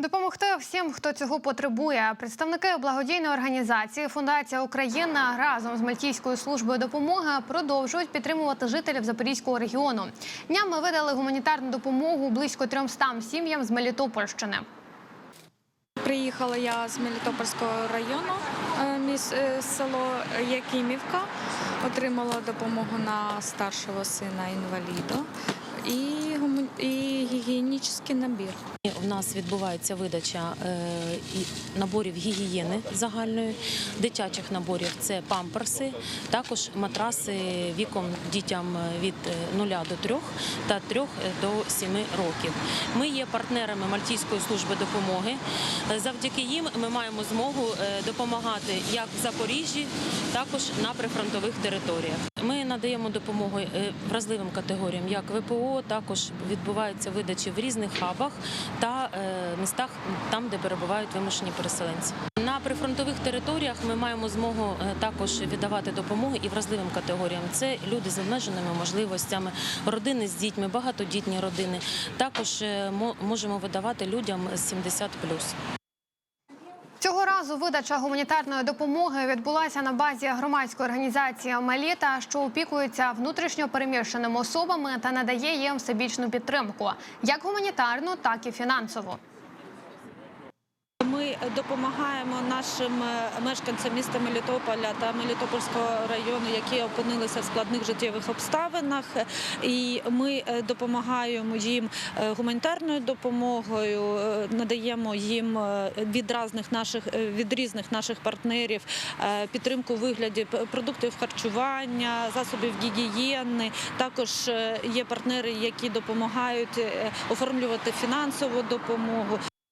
Допомогти всім, хто цього потребує. Представники благодійної організації Фундація Україна разом з Мальтійською службою допомоги продовжують підтримувати жителів Запорізького регіону. Днями видали гуманітарну допомогу близько 300 сім'ям з Мелітопольщини. Приїхала я з Мелітопольського району, е, е, село Якимівка. Отримала допомогу на старшого сина інваліда і гігієнічний набір. У нас відбувається видача е, наборів гігієни загальної, дитячих наборів це памперси, також матраси віком дітям від 0 до 3 та 3 до 7 років. Ми є партнерами Мальтійської служби допомоги. Е, Завдяки їм ми маємо змогу е, допомагати як в Запоріжжі, також на прифронтових територіях. Ми надаємо допомогу е, вразливим категоріям, як ВПО, також відбуваються видачі в різних хабах та е, містах, там, де перебувають вимушені переселенці. На прифронтових територіях ми маємо змогу е, також віддавати допомогу і вразливим категоріям. Це люди з обмеженими можливостями, родини з дітьми, багатодітні родини. Також мо- можемо видавати людям з 70+. Разу видача гуманітарної допомоги відбулася на базі громадської організації Маліта, що опікується внутрішньо переміщеними особами та надає їм всебічну підтримку, як гуманітарну, так і фінансову. Ми допомагаємо нашим е, мешканцям міста Мелітополя та Мелітопольського району, які опинилися в складних життєвих обставинах. І ми е, допомагаємо їм е, гуманітарною допомогою, надаємо їм від різних наших від різних наших партнерів підтримку у вигляді продуктів харчування, засобів гігієни. Також є партнери, які допомагають оформлювати фінансову допомогу.